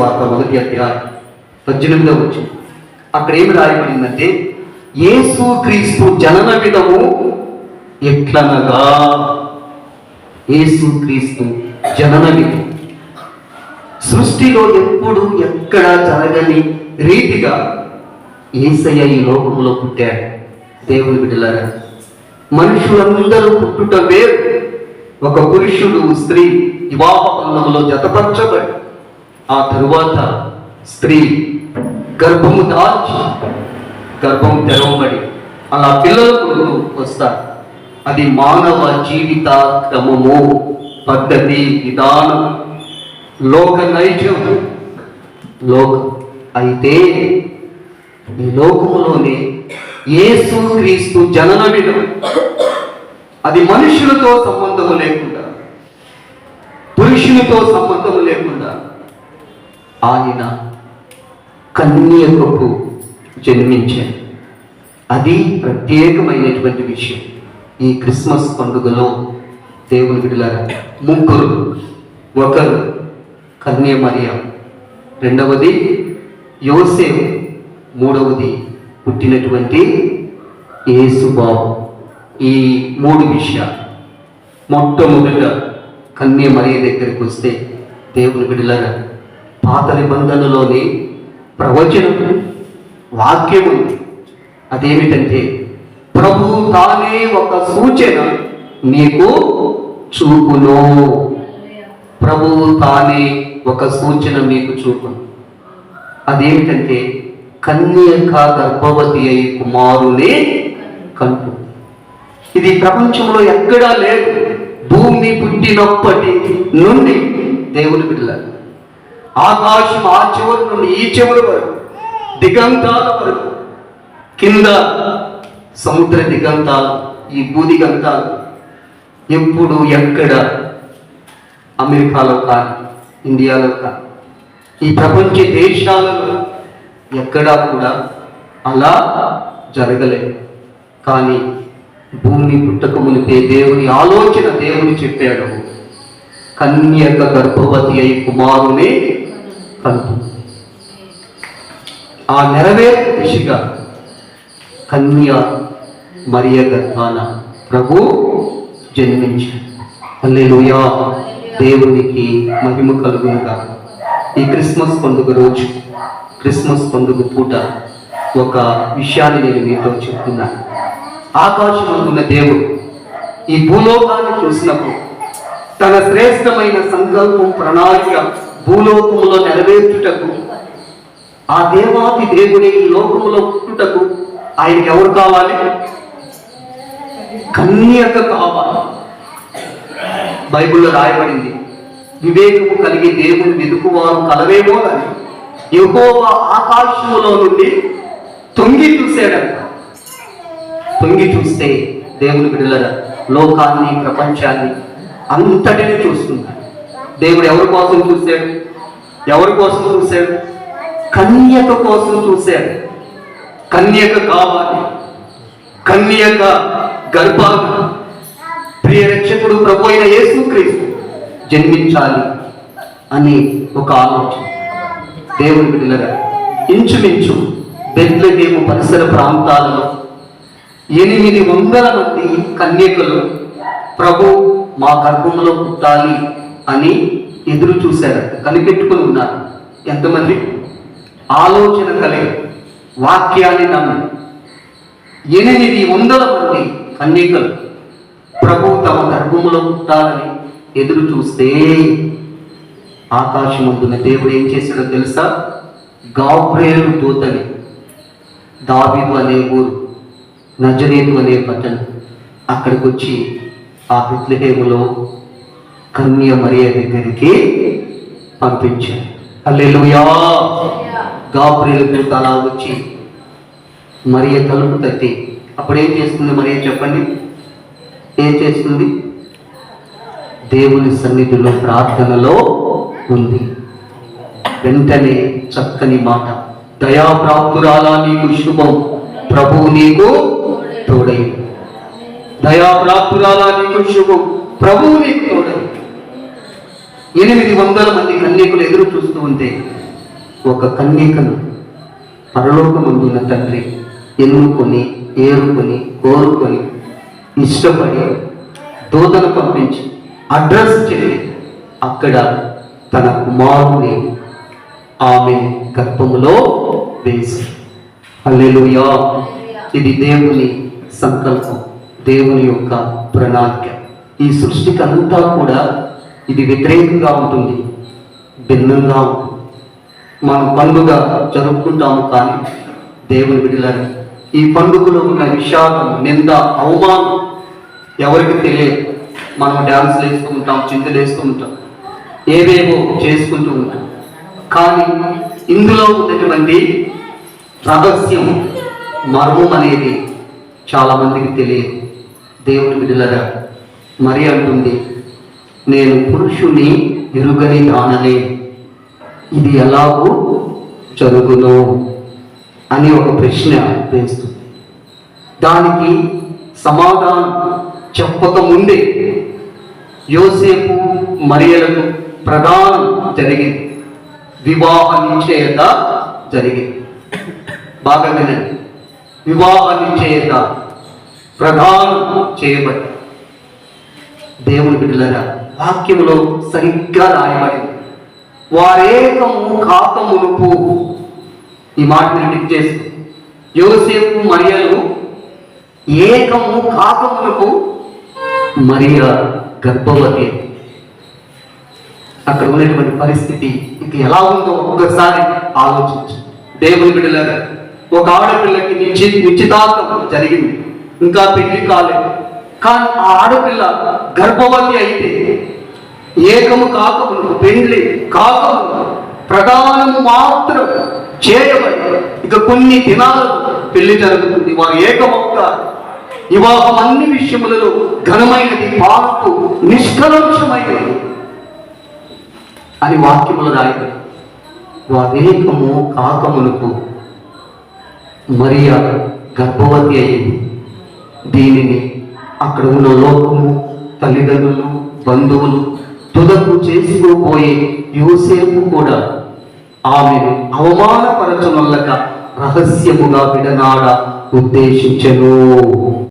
వార్త మొదటి అధ్యాయం పద్దెనిమిదో వచ్చి అక్కడ ఏమి రాయబడిందంటే యేసు క్రీస్తు జనన విధము ఎట్లనగా? యేసు క్రీస్తు జనన విధం సృష్టిలో ఎప్పుడు ఎక్కడ జరగని రీతిగా ఏసయ్య ఈ లోకంలో పుట్టాడు. దేవుని బిడ్డలారా మనుషులందరూ పుట్టుట వేరు. ఒక పురుషుడు స్త్రీ వివాహ బంధంలో జతపరచబడి ఆ తరువాత స్త్రీ గర్భము దాచి గర్భం తెరవబడి అలా పిల్లల కొడుకు వస్తారు. అది మానవ జీవిత క్రమము పద్ధతి విధానం లోక నైజం. లోకం అయితే ఈ లోకంలోనే యేసు క్రీస్తు జనన అది మనుషులతో సంబంధము లేకుండా పురుషునితో సంబంధము లేకుండా ఆయన కన్యకపు జన్మించారు అది ప్రత్యేకమైనటువంటి విషయం. ఈ క్రిస్మస్ పండుగలో దేవుని బిడ్డలారా ముగ్గురు ఒకరు కన్య మరియ రెండవది యోసే మూడవది పుట్టినటువంటి యేసుబాబు ఈ మూడు విషయాలు మొట్టమొదట కన్య మరియ దగ్గరికి వస్తే దేవుని బిడ్డలారా పాత నిబంధనలోని ప్రవచనం వాక్యము అదేమిటంటే ప్రభు తానే ఒక సూచన నీకు చూపును. ప్రభువు తానే ఒక సూచన మీకు చూపును. అదేమిటంటే కన్యక గర్భవతి అయి కుమారునే కంటు ఇది ప్రపంచంలో ఎక్కడా లేదు. భూమి పుట్టినప్పటి నుండి దేవుని బిడ్డల ఆకాశం ఆ చివరి నుండి ఈ చివరి వరకు దిగంతాల వరకు కింద సముద్ర దిగంతాలు ఈ భూదిగంతాలు ఎప్పుడు ఎక్కడ అమెరికాలో కానీ ఇండియాలో కానీ ఈ ప్రపంచ దేశాలలో ఎక్కడా కూడా అలా జరగలేదు. కానీ భూమి పుట్టకమునిపే దేవుని ఆలోచన దేవుని చెప్పాడు. కన్యక గర్భవతి అయి కుమారుని కంటు ఆ నెరవేర్పు దిశగా కన్య మరియ గర్భాన ప్రభు జన్మించాడు. దేవునికి మహిమ కలుగునుగా. ఈ క్రిస్మస్ పండుగ రోజు క్రిస్మస్ పండుగ పూట ఒక విషయాన్ని నేను మీతో చెప్తున్నాను ఆకాశం ఉన్న దేవుడు ఈ భూలోకాన్ని చూసినప్పుడు తన శ్రేష్టమైన సంకల్పం ప్రణాళిక భూలోకములో నెరవేర్చుటకు ఆ దేవాది దేవుని ఈ లోకములో పుట్టుటకు ఆయనకి ఎవరు కావాలి? కన్యక కావాలి. బైబిల్లో రాయబడింది వివేకము కలిగి దేవుని వెతుకువారు కలవేమో అని. యెహోవా ఆకాశములో నుండి తొంగి చూశాడంట తొంగి చూస్తే దేవుని బిడ్డల లోకాన్ని ప్రపంచాన్ని అంతటిని చూస్తున్నాడు దేవుడు ఎవరి కోసం చూశాడు? ఎవరి కోసం చూశాడు? కన్యక కోసం చూశాడు. కన్యక కావాలి. కన్యక గర్భ ప్రియ రక్షకుడు ప్రభు అయిన యేసుక్రీస్తు జన్మించాలి అని ఒక ఆలోచన. దేవుని బిడ్డలరా ఇంచుమించు బెత్లహేము పరిసర ప్రాంతాలలో ఎనిమిది వందల మంది కన్యకలు ప్రభు మా గర్భంలో పుట్టాలి అని ఎదురు చూశారు కనిపెట్టుకుని ఉన్నారు. ఎంతమంది? ఆలోచన కలిగి వాక్యాన్ని నమ్మి. ఎనిమిది వందల మంది కన్యకలు ప్రభు తమ గర్భములో పుట్టాలని ఎదురు చూస్తే ఆకాశం ఉంటున్న దేవుడు ఏం చేశాడో తెలుసా? గాబ్రేలు దూతని. దావీదు అనే ఊరు నజరేతు అనే పట్టణం అక్కడికి వచ్చి ఆ బిత్లహేములో కన్య మరియ దగ్గరికి పంపించారు. అల్లెలుయా గాబ్రేలు దూత అలా వచ్చి మరియ తలుపు తట్టి అప్పుడేం చేస్తుంది మరియ చెప్పండి? ఏం చేస్తుంది? దేవుని సన్నిధిలో ప్రార్థనలో ఉంది. వెంటనే చక్కని మాట దయాప్రాప్తురాలా నీకు శుభం ప్రభువు నీకు తోడై దయాప్రాప్తురాలా నీకు ప్రభువు నీకు తోడు ఎనిమిది వందల మంది కన్యకులు ఎదురు చూస్తూ ఉంటే ఒక కన్యకను పరలోకమందున్న తండ్రి ఎన్నుకొని ఏరుకొని కోరుకొని ఇష్టపడి దూతను పంపించి అడ్రస్ చెప్పి అక్కడ తన కుమారుని ఆమె గర్భములో వేసి. అల్లెలుయా ఇది దేవుని సంకల్పం. దేవుని యొక్క ప్రణాళిక. ఈ సృష్టికి అంతా కూడా ఇది వ్యతిరేకంగా ఉంటుంది భిన్నంగా ఉంటుంది. మనం పండుగ జరుపుకుంటాము కానీ దేవుని విడిలని ఈ పండుగలో ఉన్న విషాదం నింద అవమానం ఎవరికి తెలియదు. మనం డ్యాన్స్లు వేస్తూ ఉంటాం చింతలు వేస్తూ ఉంటాం ఏవేవో చేసుకుంటూ ఉంటాం. కానీ ఇందులో ఉన్నటువంటి రహస్యం మర్మం అనేది చాలా మందికి తెలియదు. దేవుని బిడ్డలరా మరి అంటుంది నేను పురుషుని ఎరుగని దాననే. ఇది ఎలాగూ జరుగును అని ఒక ప్రశ్న వేస్తుంది. దానికి సమాధానం చెప్పక ముందే యోసేపు మరియలకు ప్రధానం జరిగింది. వివాహ నిశ్చయత జరిగింది. బాగా వినండి. వివాహ నిశ్చయత ప్రధానం చేయబడి దేవుని బిడ్డలరా వాక్యములో సరిగ్గా రాయబడింది. వారేకము కాకమునుపు ఈ మాట నేను చేస్తూ యోసేపు మరియలు ఏకము కాకమునకు మరియ గర్భవతి. అక్కడ ఉన్నటువంటి పరిస్థితి ఇది ఎలా ఉందో ఒక్కసారి ఆలోచించు దేవుని బిడ్డలారా ఒక ఆడపిల్లకి నిశ్చి నిశ్చితార్థం జరిగింది. ఇంకా పెళ్ళి కాలేదు. కానీ ఆ ఆడపిల్ల గర్భవతి అయితే ఏకము కాకముందు పెండ్లి కాకముందు ప్రధానము మాత్రం చేయబడి ఇక కొన్ని దినాలు పెళ్ళి జరుగుతుంది. వారు ఏకమవుతారు. వివాహం అన్ని విషయములలో ఘనమైనది పాపు నిష్కలంషమైనది అని వాక్యములు రాయబడి వారేకము కాకములకు మరియా గర్భవతి అయింది దీనిని అక్కడ ఉన్న లోకము తల్లిదండ్రులు బంధువులు తుదకు చేసుకోబోయే యోసేపు కూడా ఆమెను అవమానపరచనొల్లక రహస్యముగా విడనాడ ఉద్దేశించను.